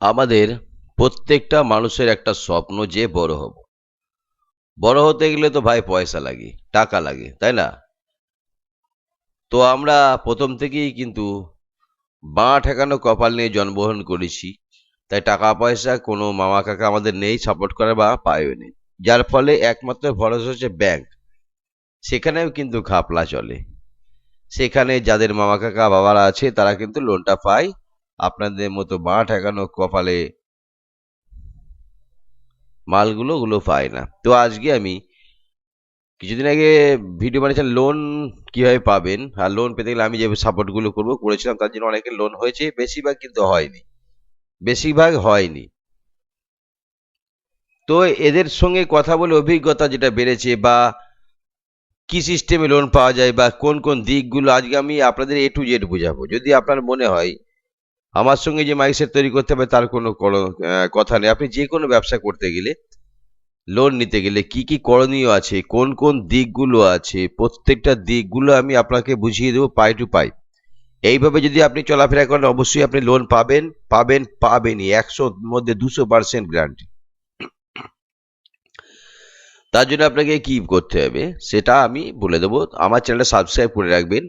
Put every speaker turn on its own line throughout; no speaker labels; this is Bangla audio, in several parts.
আমাদের প্রত্যেকটা মানুষের একটা স্বপ্ন যে বড় হব। বড় হতে গেলে তো ভাই পয়সা লাগে, টাকা লাগে, তাই না? তো আমরা প্রথম থেকেই কিন্তু বাঁ ঠেকানো কপাল নিয়ে জন্মগ্রহণ করেছি। তাই টাকা পয়সা কোনো মামা কাকা আমাদের নেই সাপোর্ট করে বা পায়ও নেই। যার ফলে একমাত্র ভরসা হচ্ছে ব্যাংক সেখানেও কিন্তু ঘাপলা চলে। সেখানে যাদের মামা কাকা বাবারা আছে, তারা কিন্তু লোনটা পায়। আপনাদের মতো বাঁ ঠেকানো কপালে মালগুলো ওগুলো পায় না। তো আজকে আমি কিছুদিন আগে ভিডিও বানিয়েছিলাম লোন কীভাবে পাবেন, আর লোন পেতে গেলে আমি যে সাপোর্টগুলো করব করেছিলাম তার জন্য অনেকের লোন হয়েছে, বেশিরভাগ কিন্তু হয়নি, বেশিরভাগ হয়নি। তো এদের সঙ্গে কথা বলে অভিজ্ঞতা যেটা বেড়েছে বা কি সিস্টেমে লোন পাওয়া যায় বা কোন কোন দিকগুলো, আজকে আমি আপনাদের এ টু জেড বোঝাবো। যদি আপনার মনে হয় আমার সঙ্গে যে মাইসেট তৈরি করতে হবে তার কোনো কোনো, কথা নেই। আপনি যে কোনো ব্যবসা করতে গেলে লোন নিতে গেলে কি কি করণীয় আছে কোন কোন দিকগুলো আছে প্রত্যেকটা দিকগুলো আমি আপনাকে বুঝিয়ে দেবো পাই টু পাই এইভাবে যদি আপনি চলাফেরা করেন অবশ্যই আপনি লোন পাবেন পাবেন পাবেনই একশোর মধ্যে দুশো পার্সেন্ট গ্যারান্টি তার জন্য আপনাকে কি করতে হবে সেটা আমি বলে দেবো। আমার চ্যানেলটা সাবস্ক্রাইব করে রাখবেন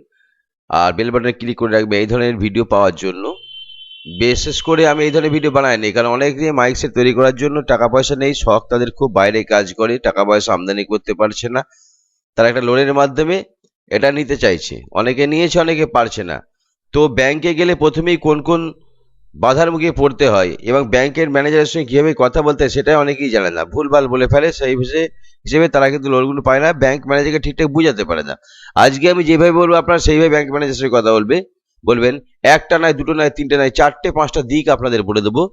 আর বেল বাটনে ক্লিক করে রাখবেন এই ধরনের ভিডিও পাওয়ার জন্য। বিশেষ করে আমি এই ধরনের ভিডিও বানাইনি কারণ অনেক মাইক সেট তৈরি করার জন্য টাকা পয়সা নেই, শখ তাদের খুব বাইরে কাজ করে, টাকা পয়সা আমদানি করতে পারছে না। তারা একটা লোনের মাধ্যমে এটা নিতে চাইছে। অনেকে নিয়েছে, অনেকে পারছে না। তো ব্যাংকে গেলে প্রথমেই কোন কোন বাধার মুখে পড়তে হয় এবং ব্যাংকের ম্যানেজারের সঙ্গে কীভাবে কথা বলতে হয় সেটা অনেকেই জানে না। ভুলভাল বলে ফেলে, সেই হিসেবে তারা কিন্তু লোনগুলো পায় না। ব্যাংক ম্যানেজারকে ঠিকঠাক বুঝাতে পারে না। আজকে আমি যেভাবে বলব, আপনারা সেইভাবে ব্যাংক ম্যানেজারের সঙ্গে কথা বলবে। বলবেন, একটা নয়, দুটো নয়, তিনটে নয়, চারটে, পাঁচটা দিক আপনাদের বলে দেবো।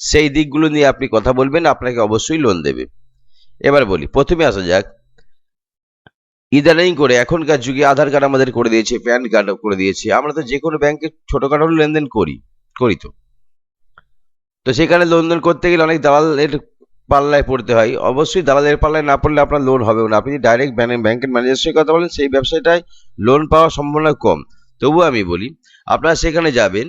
সেই দিকগুলো নিয়ে আপনি কথা বলবেন, আপনাকে অবশ্যই লোন দেবে। এবার বলি, প্রথমে আসা যাক। ইদানিং করে, এখনকার যুগে আধার কার্ড আমাদের করে দিয়েছে, প্যান কার্ড করে দিয়েছে। আমরা তো যে কোনো ব্যাংকে ছোটখাটো লেনদেন করি করি তো। তো সেখানে লেনদেন করতে গেলে অনেক দালালের পাল্লায় পড়তে হয়। অবশ্যই দালালের পাল্লায় না পড়লে আপনার লোন হবে না। আপনি ডাইরেক্ট ব্যাংকের ম্যানেজারের সঙ্গে কথা বলেন, সেই ব্যবসাটায় লোন পাওয়ার সম্ভাবনা কম। তবুও আমি বলি, আপনারা সেখানে যাবেন,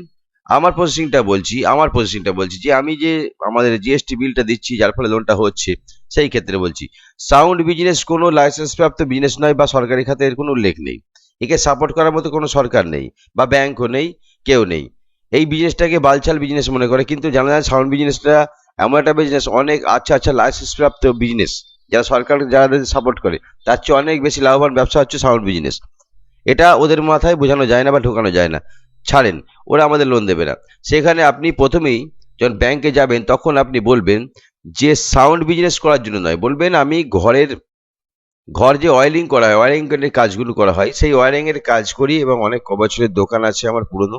আমার প্রসেসিংটা বলছি, আমার প্রসেসিংটা বলছি যে আমি যে আমাদের জিএসটি বিলটা দিচ্ছি, যার ফলে লোনটা হচ্ছে, সেই ক্ষেত্রে বলছি। সাউন্ড বিজনেস কোনো লাইসেন্স প্রাপ্ত বিজনেস নয় বা সরকারি খাতে এর কোনো উল্লেখ নেই। একে সাপোর্ট করার মতো কোনো সরকার নেই, বা ব্যাংকও নেই, কেউ নেই। এই বিজনেসটাকে বালছাল বিজনেস মনে করে, কিন্তু জানা যায় সাউন্ড বিজনেসটা এমন একটা বিজনেস অনেক আচ্ছা আচ্ছা লাইসেন্স প্রাপ্ত বিজনেস যারা সরকার, যারা সাপোর্ট করে, তার চেয়ে অনেক বেশি লাভবান ব্যবসা হচ্ছে সাউন্ড বিজনেস এটা ওদের মাথায় বোঝানো যায় না বা ঢোকানো যায় না। ছাড়েন, ওরা আমাদের লোন দেবে না। সেখানে আপনি প্রথমেই যখন ব্যাংকে যাবেন, তখন আপনি বলবেন যে সাউন্ড বিজনেস করার জন্য নয়, বলবেন আমি ঘরের, ঘর যে ওয়ারিং করা হয় এর কাজগুলো করা হয়, সেই ওয়ারিং এর কাজ করি এবং অনেক ক বছরের দোকান আছে আমার পুরনো।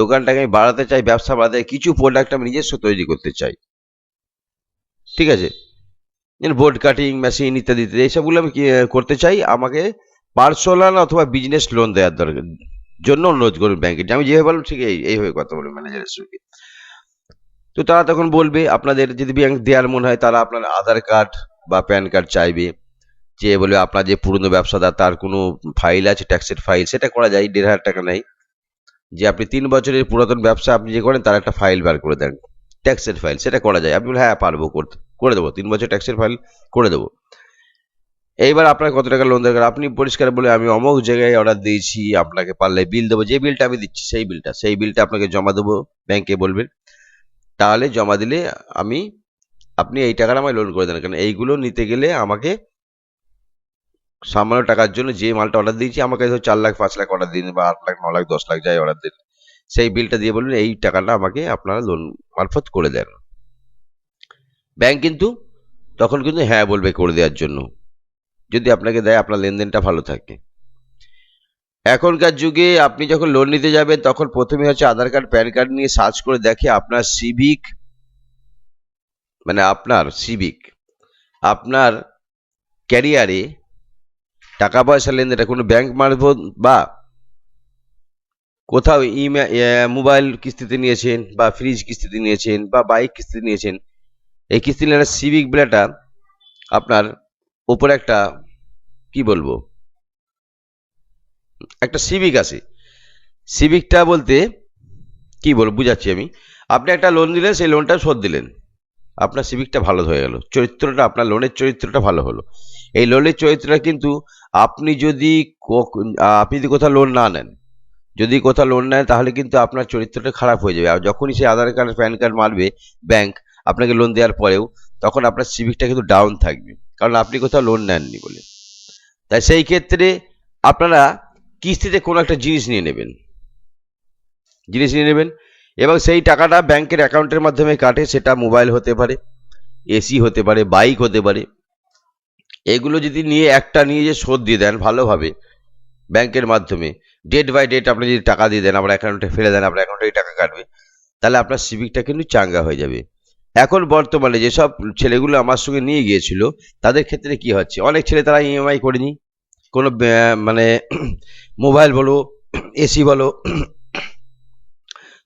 দোকানটাকে আমি বাড়াতে চাই, ব্যবসা বাড়াতে কিছু প্রোডাক্ট আমি নিজস্ব তৈরি করতে চাই। ঠিক আছে? বোর্ড কাটিং মেশিন ইত্যাদি ইত্যাদি, এইসবগুলো আমি করতে চাই, আমাকে পার্সোনাল অথবা বিজনেস লোন দেওয়ার দরকার জন্য অনুরোধ করুন ব্যাংকে আমি যেভাবে বললাম ঠিক এই এইভাবে কথা বলবেন ম্যানেজারের সঙ্গে। তো তারা তখন বলবে আপনাদের যদি ব্যাংক দেওয়ার মনে হয় তারা আপনার আধার কার্ড বা প্যান কার্ড চাইবে। যে বলবে আপনার যে পুরনো ব্যবসাদার তার কোনো ফাইল আছে ট্যাক্সের ফাইল সেটা করা যায় দেড় হাজার টাকা নেই যে আপনি তিন বছরের পুরাতন ব্যবসা আপনি যে করেন তার একটা ফাইল বার করে দেন ট্যাক্সের ফাইল সেটা করা যায়। আপনি বলেন, হ্যাঁ পারব করতে করে দেবো। তিন বছর ট্যাক্সের ফাইল করে দেবো। এইবার আপনার কত টাকা লোন দরকার? আপনি পরিষ্কার বলে আমি অমুক জায়গায় অর্ডার দিয়েছি, আপনাকে পারলে বিল দেবো। যে বিলটা আমি দিচ্ছি, সেই বিলটা সেই বিলটা আপনাকে জমা দেবো ব্যাংকে বলবেন তাহলে জমা দিলে আমি, আপনি এই টাকাটা আমায় লোন করে দেন। কারণ এইগুলো নিতে গেলে আমাকে সামান্য টাকার জন্য যে মালটা অর্ডার দিয়েছি, আমাকে ধর চার লাখ, পাঁচ লাখ অর্ডার দিন বা আট লাখ, ন লাখ, দশ লাখ যাই অর্ডার দিন। সেই বিলটা দিয়ে বলবেন এই টাকাটা আমাকে আপনারা লোন মারফত করে দেন। ব্যাংক কিন্তু, তখন কিন্তু হ্যাঁ বলবে করে দেওয়ার জন্য। যদি আপনাকে দেয়, আপনার লেনদেনটা ভালো থাকে। এখনকার যুগে আপনি যখন লোন নিতে যাবেন, তখন প্রথমে হচ্ছে আধার কার্ড, প্যান কার্ড নিয়ে সার্চ করে দেখে আপনার সিভিক মানে আপনার সিভিক আপনার ক্যারিয়ারে টাকা পয়সা লেনদেনটা, কোনো ব্যাংক মারফত বা কোথাও মোবাইল কিস্তিতে নিয়েছেন বা ফ্রিজ কিস্তিতে নিয়েছেন বা বাইক কিস্তিতে নিয়েছেন, এই কিস্তি লেনের সিভিক বেলাটা আপনার উপরে একটা, কি বলব? একটা সিভিক আছে। সিভিকটা বলতে, কি বলব, বুঝাচ্ছি আমি। আপনি একটা লোন দিলেন, সেই লোনটা শোধ দিলেন। আপনার সিভিকটা ভালো হয়ে গেল। চরিত্রটা, আপনার লোনের চরিত্রটা ভালো হলো। এই লোনের চরিত্রটা কিন্তু আপনি যদি আপনি যদি কোথাও লোন না নেন, যদি কোথাও লোন নেন, তাহলে কিন্তু আপনার চরিত্রটা খারাপ হয়ে যাবে। আর যখনই সে আধার কার্ড, প্যান কার্ড মারবে ব্যাংক আপনাকে লোন দেওয়ার পরেও তখন আপনার সিভিকটা কিন্তু ডাউন থাকবে। কারণ আপনি কোথাও লোন নেননি বলে। তাই সেই ক্ষেত্রে আপনারা কিস্তিতে কোনো একটা জিনিস নিয়ে নেবেন। জিনিস নিয়ে নেবেন এবং সেই টাকাটা ব্যাংকের অ্যাকাউন্টের মাধ্যমে কাটে, সেটা মোবাইল হতে পারে, এসি হতে পারে, বাইক হতে পারে। এগুলো যদি নিয়ে একটা নিয়ে যে শোধ দিয়ে দেন ভালোভাবে ব্যাংকের মাধ্যমে ডেট বাই ডেট আপনি যদি টাকা দিয়ে দেন, আপনার অ্যাকাউন্টে ফেলে দেন, আপনার অ্যাকাউন্টে টাকা কাটবে, তাহলে আপনার সিভিকটা কিন্তু চাঙ্গা হয়ে যাবে। এখন বর্তমানে যেসব ছেলেগুলো আমার সঙ্গে নিয়ে গিয়েছিল, তাদের ক্ষেত্রে কি হচ্ছে? অনেক ছেলে তারা ইএমআই করেনি। কোনো মানে মোবাইল বলো, এসি বলো,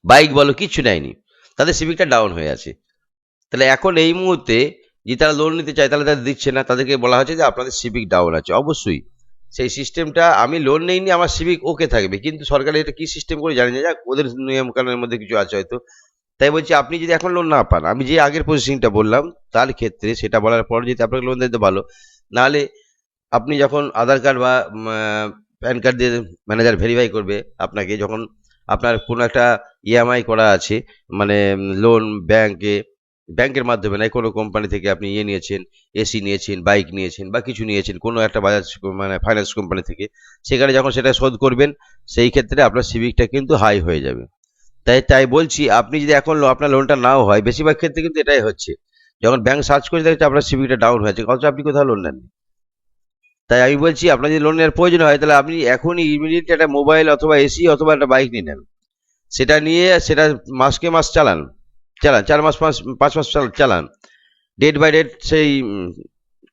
বাইক বলো কিচ্ছু নেয়নি। তাদের সিভিকটা ডাউন হয়ে আছে। তাহলে এখন এই মুহূর্তে যে তারা লোন নিতে চায়, তাহলে তাদের দিচ্ছে না। তাদেরকে বলা হচ্ছে যে আপনাদের সিভিক ডাউন আছে। অবশ্যই, সেই সিস্টেমটা আমি লোন নেইনি, আমার সিভিক ওকে থাকবে। কিন্তু সরকার এটা কি সিস্টেম করে জানি না যাক, ওদের নিয়ম কানুনের মধ্যে কিছু আছে হয়তো। তাই বলছি, আপনি যদি এখন লোন না পান, আমি যে আগের পজিশনটা বললাম, তার ক্ষেত্রে সেটা বলার পর যদি আপনাকে লোন দিতে ভালো, নাহলে আপনি যখন আধার কার্ড বা প্যান কার্ড দিয়ে ম্যানেজার ভেরিফাই করবে আপনাকে, যখন আপনার কোনো একটা ইএমআই করা আছে মানে লোন ব্যাংকে ব্যাংকের মাধ্যমে নয় কোনো কোম্পানি থেকে আপনি ইয়ে নিয়েছেন এসি নিয়েছেন বাইক নিয়েছেন, বা কিছু নিয়েছেন, কোনো একটা বাজাজ মানে ফাইন্যান্স কোম্পানি থেকে, সেখানে যখন সেটা শোধ করবেন, সেই ক্ষেত্রে আপনার সিভিকটা কিন্তু হাই হয়ে যাবে। তাই তাই বলছি, আপনি যদি এখন আপনার লোনটা নাও হয়, বেশিরভাগ ক্ষেত্রে কিন্তু এটাই হচ্ছে। যখন ব্যাংক সার্চ করে দেখছে আপনার সিভিকটা ডাউন হয়েছে, অথচ আপনি কোথাও লোন নেননি। তাই আমি বলছি, আপনার যদি লোন নেওয়ার প্রয়োজন হয়, তাহলে আপনি এখনই ইমিডিয়েট একটা মোবাইল অথবা এসি অথবা একটা বাইক নিয়ে নেন। সেটা নিয়ে, সেটা মাসকে মাস চালান চালান, চার মাস, পাঁচ পাঁচ মাস চাল- চালান। ডেট বাই ডেট সেই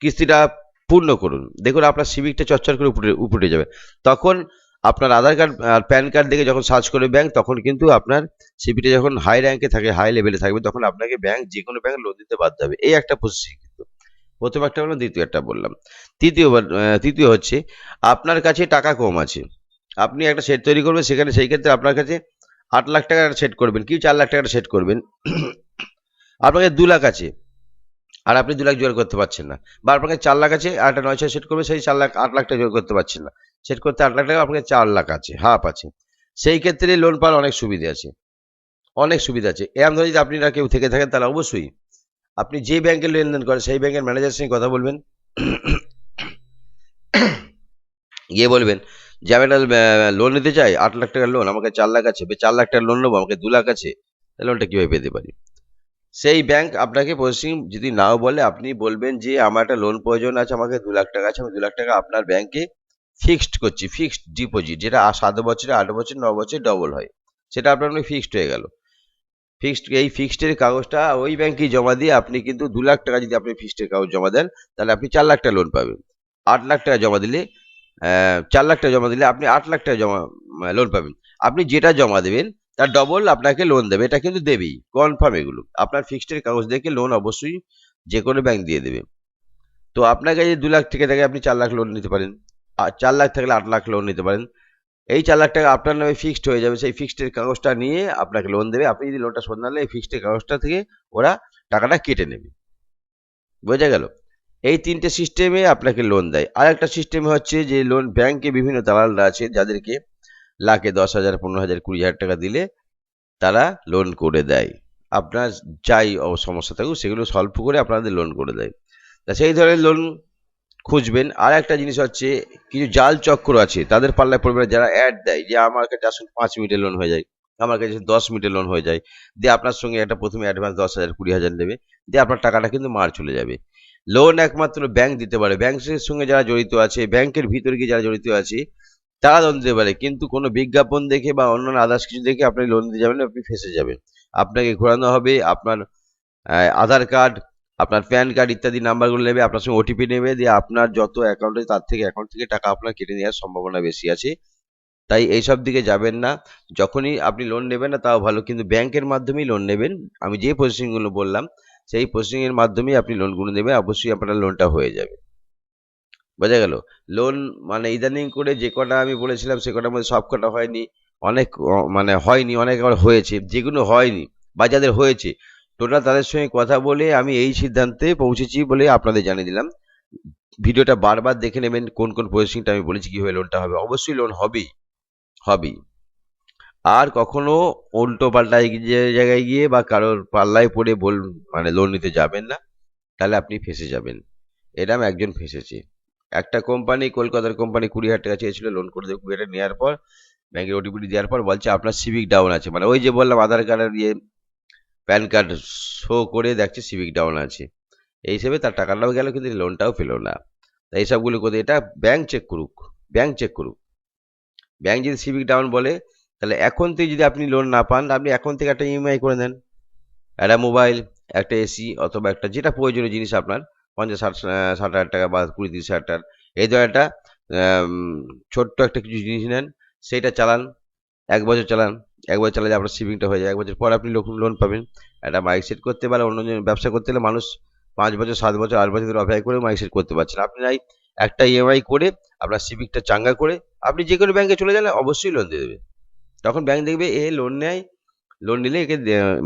কিস্তিটা পূর্ণ করুন। দেখুন, আপনার সিভিকটা চচ্চর করে উপরে উপরে যাবে। তখন আপনার আধার কার্ড আর প্যান কার্ড দেখে যখন সার্চ করে ব্যাংক তখন কিন্তু আপনার সিভিটা যখন হাই র্যাঙ্কে থাকে হাই লেভেলে থাকবে তখন আপনাকে ব্যাংক যে কোনো ব্যাংক লোন দিতে বাধ্য হবে। এই একটা পজিশন কিন্তু। প্রথম একটা বললাম দ্বিতীয় একটা বললাম। তৃতীয় বার- আহ, তৃতীয় হচ্ছে আপনার কাছে টাকা কম আছে। আপনি একটা সেট তৈরি করবেন সেখানে সেই ক্ষেত্রে আপনার কাছে আট লাখ টাকার সেট করবেন কি চার লাখ টাকার সেট করবেন। আপনার কাছে দু লাখ আছে আর আপনি দু লাখ জোগাড় করতে পারছেন না। বা আপনার কাছে চার লাখ আছে একটা নয় ছয় সেট করবে সেই চার লাখ আট লাখ টাকা জোগাড় করতে পারছেন না। সেট করতে আট লাখ টাকা, আপনাকে চার লাখ আছে, হাফ আছে। সেই ক্ষেত্রে লোন পাওয়ার অনেক সুবিধা আছে। অনেক সুবিধা আছে। এরকম ধরে যদি আপনারা কেউ থেকে থাকেন, তাহলে অবশ্যই আপনি যে ব্যাংকে লেনদেন করেন, সেই ব্যাংকের ম্যানেজারের সঙ্গে কথা বলবেন। গিয়ে বলবেন যে, আমি একটা লোন নিতে চাই, আট লাখ টাকার লোন আমাকে চার লাখ আছে চার লাখ টাকার লোন নেব, আমাকে দু লাখ আছে লোনটা কীভাবে পেতে পারি? সেই ব্যাংক আপনাকে প্রসেসিং যদি নাও বলে, আপনি বলবেন যে, আমার একটা লোন প্রয়োজন আছে, আমাকে দু লাখ টাকা আছে, আমি দু লাখ টাকা আপনার ব্যাংকে ফিক্সড করছি ফিক্সড ডিপোজিট যেটা সাত বছরে, আট বছর, ন বছর ডবল হয়। সেটা আপনার ফিক্সড হয়ে গেল। ফিক্সড এই ফিক্সডের কাগজটা ওই ব্যাংকে জমা দিয়ে আপনি কিন্তু দু লাখ টাকা যদি আপনি ফিক্সডের কাগজ জমা দেন, তাহলে আপনি চার লাখ টাকা লোন পাবেন। আট লাখ টাকা জমা দিলে চার লাখ টাকা জমা দিলে আপনি আট লাখ টাকা জমা লোন পাবেন। আপনি যেটা জমা দেবেন, তার ডবল আপনাকে লোন দেবে। এটা কিন্তু দেবেই কনফার্ম এগুলো। আপনার ফিক্সডের কাগজ দেখে লোন অবশ্যই যে কোনো ব্যাংক দিয়ে দেবে। তো আপনার কাছে দু লাখ টাকা থেকে, আপনি চার লাখ লোন নিতে পারেন। আর চার লাখ থাকলে আট লাখ লোন নিতে পারেন। এই চার লাখ টাকা আপনার নামে ফিক্সড হয়ে যাবে। সেই ফিক্সডের কাগজটা নিয়ে আপনাকে লোন দেবে। আপনি যদি লোনটা শোধ না এই ফিক্সডের কাগজটা থেকে ওরা টাকাটা কেটে নেবে। বোঝা গেল? এই তিনটে সিস্টেমে আপনাকে লোন দেয়। আর একটা সিস্টেম হচ্ছে যে লোন ব্যাংকে বিভিন্ন দালালরা আছে, যাদেরকে লাখে দশ হাজার, পনেরো হাজার, কুড়ি হাজার টাকা দিলে তারা লোন করে দেয়। আপনার যাই সমস্যা থাকুক, সেগুলো সলভ করে আপনাদের লোন করে দেয়। তা সেই ধরনের লোন খুঁজবেন। আর একটা জিনিস হচ্ছে, কিছু জাল চক্র আছে, তাদের পাল্লায় পড়বে যারা অ্যাড দেয়, যে আমার কাছে আসুন পাঁচ মিনিটের লোন হয়ে যায়, আমার কাছে দশ মিনিটের লোন হয়ে যায়, দিয়ে আপনার সঙ্গে একটা প্রথমে অ্যাডভান্স দশ হাজার, কুড়ি হাজার নেবে দিয়ে আপনার টাকাটা কিন্তু মার চলে যাবে। লোন একমাত্র ব্যাংক দিতে পারে। ব্যাংকের সঙ্গে যারা জড়িত আছে ব্যাংকের ভিতরে গিয়ে যারা জড়িত আছে, তারা লোন দিতে পারে। কিন্তু কোনো বিজ্ঞাপন দেখে বা অন্যান্য আদার্স কিছু দেখে আপনি লোন দিতে যাবেন, আপনি ফেসে যাবেন। আপনাকে ঘোরানো হবে, আপনার আধার কার্ড আপনার প্যান কার্ড ইত্যাদি নাম্বারগুলো নেবে, আপনার সঙ্গে ওটিপি নেবে, দিয়ে আপনার যত অ্যাকাউন্টে তার থেকে অ্যাকাউন্ট থেকে টাকা আপনার কেটে নেওয়ার সম্ভাবনা বেশি আছে। তাই এইসব দিকে যাবেন না। যখনই আপনি লোন নেবেন না, তাও ভালো। কিন্তু ব্যাংকের মাধ্যমেই লোন নেবেন। আমি যে প্রসেসিংগুলো বললাম, সেই প্রসেসিংয়ের মাধ্যমেই আপনি লোনগুলো নেবেন। অবশ্যই আপনার লোনটা হয়ে যাবে। বোঝা গেল? লোন মানে ইদানিং করে যে কটা আমি বলেছিলাম, সে কটার মধ্যে সব কটা হয়নি। অনেক মানে হয়নি, অনেক আবার হয়েছে। যেগুলো হয়নি, বা যাদের হয়েছে টোটাল তাদের সঙ্গে কথা বলে আমি এই সিদ্ধান্তে পৌঁছেছি বলে আপনাদের জানিয়ে দিলাম। ভিডিওটা বারবার দেখে নেবেন, কোন কোন প্রসেসিংটা আমি বলেছি, কীভাবে লোনটা হবে। অবশ্যই লোন হবেই হবেই আর কখনো উল্টো পাল্টায় গিয়ে জায়গায় গিয়ে বা কারোর পাল্লায় পড়ে বল মানে লোন নিতে যাবেন না, তাহলে আপনি ফেসে যাবেন। এরম একজন ফেসেছে। একটা কোম্পানি কলকাতার কোম্পানি কুড়ি হাজার টাকা চেয়েছিল লোন করে দেবে। কুড়ি হাজার নেওয়ার পর ব্যাংকের ওটিপি দেওয়ার পর বলছে, আপনার সিভিক ডাউন আছে। মানে ওই যে বললাম, আধার কার্ডের ইয়ে প্যান কার্ড শো করে দেখছে সিভিক ডাউন আছে। এই হিসেবে তার টাকাটাও গেল, কিন্তু লোনটাও পেল না। তাই এইসবগুলো করে এটা ব্যাংক চেক করুক ব্যাংক চেক করুক। ব্যাংক যদি সিভিক ডাউন বলে, তাহলে এখন থেকে যদি আপনি লোন না পান, আপনি এখন থেকে একটা ইএমআই করে নেন। একটা মোবাইল একটা এসি অথবা একটা যেটা প্রয়োজনীয় জিনিস আপনার, পঞ্চাশ, ষাট ষাট হাজার টাকা বা কুড়ি, তিরিশ হাজার টাকা এই ধরনের একটা ছোট্ট একটা কিছু জিনিস নেন সেইটা চালান, এক বছর চালান এক বছর চালালে আপনার সেভিংটা হয়ে যায়। এক বছর পর আপনি লোন পাবেন। একটা মাইক সেট করতে পারে অন্য ব্যবসা করতে হলে মানুষ পাঁচ বছর, সাত বছর, আট বছর ধরে অপেক্ষা করে মাইক সেট করতে পারছেন আপনি নাই একটা ইএমআই করে আপনার সিভিকটা চাঙ্গা করে আপনি যে কোনো ব্যাংকে চলে গেলে অবশ্যই লোন দিয়ে দেবে। তখন ব্যাংক দেখবে এ লোন নেয় লোন নিলে একে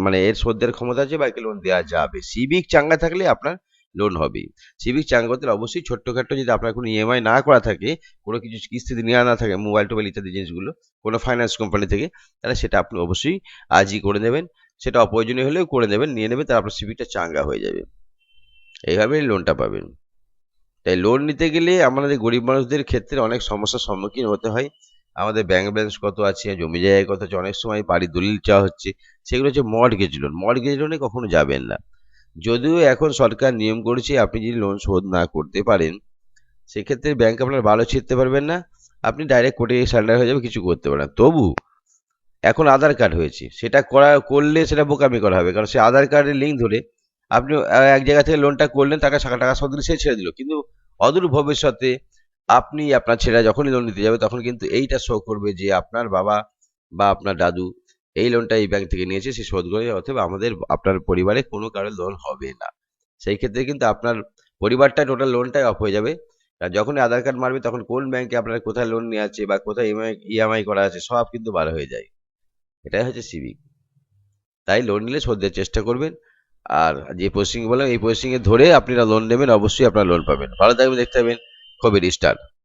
মানে এর শোধ দেওয়ার ক্ষমতা আছে বা একে লোন দেওয়া যাবে। সিভিক চাঙ্গা থাকলে আপনার লোন হবে সিভিক চাঙ্গা করতে হলে অবশ্যই ছোট্টখাটো যদি আপনার কোনো ইএমআই না করা থাকে, কোনো কিছু কিস্তিতে নেওয়া না থাকে মোবাইল টোবাইল ইত্যাদি জিনিসগুলো, কোনো ফাইন্যান্স কোম্পানি থেকে, তাহলে সেটা আপনি অবশ্যই আজই করে নেবেন। সেটা অপ্রয়োজনীয় হলেও করে নেবেন, নিয়ে নেবেন আপনার সিভিকটা চাঙ্গা হয়ে যাবে। এইভাবে লোনটা পাবেন। তাই লোন নিতে গেলে আমাদের গরিব মানুষদের ক্ষেত্রে অনেক সমস্যার সম্মুখীন হতে হয়। আমাদের ব্যাংক ব্যালেন্স কত আছে, জমি জায়গায় কত আছে, অনেক সময় বাড়ির দলিল চাওয়া হচ্ছে, সেগুলো হচ্ছে মর্টগেজ লোন মর্টগেজ লোনে কখনো যাবেন না। যদিও এখন সরকার নিয়ম করেছে আপনি যদি লোন শোধ না করতে পারেন, সেক্ষেত্রে ব্যাংক আপনার ভালো ছিঁড়তে পারবেন না, আপনি ডাইরেক্ট কোর্টে সারেন্ডার হয়ে যাবে কিছু করতে পারেন তবু এখন আধার কার্ড হয়েছে, সেটা করা, করলে সেটা বোকামি করা হবে, কারণ সে আধার কার্ডের লিঙ্ক ধরে আপনি এক জায়গা থেকে লোনটা করলেন, তাকে টাকা টাকা দিলে সে ছেড়ে দিল। কিন্তু অদূর ভবিষ্যতে আপনি আপনার ছেলেরা যখনই লোন নিতে যাবে, তখন কিন্তু এইটা শো করবে যে আপনার বাবা বা আপনার দাদু এই লোনটা এই ব্যাংক থেকে নিয়েছে, সে শোধ করে, অথবা আমাদের, আপনার পরিবারে কোনো কারও লোন হবে না। সেই ক্ষেত্রে কিন্তু আপনার পরিবারটা টোটাল লোনটাই অফ হয়ে যাবে। আর যখনই আধার কার্ড মারবে, তখন কোন ব্যাংকে আপনার কোথায় লোন নিয়ে আছে বা কোথায় ইএমআই ইএমআই করা আছে, সব কিন্তু বার হয়ে যায়। এটাই হচ্ছে সিভিক তাই লোন নিলে শোধ দেওয়ার চেষ্টা করবেন। আর যে প্রসেসিং বললাম, এই এ ধরে আপনারা লোন নেবেন, অবশ্যই আপনারা লোন পাবেন। ভালো থাকবেন, দেখতে পাবেন কবির স্টার।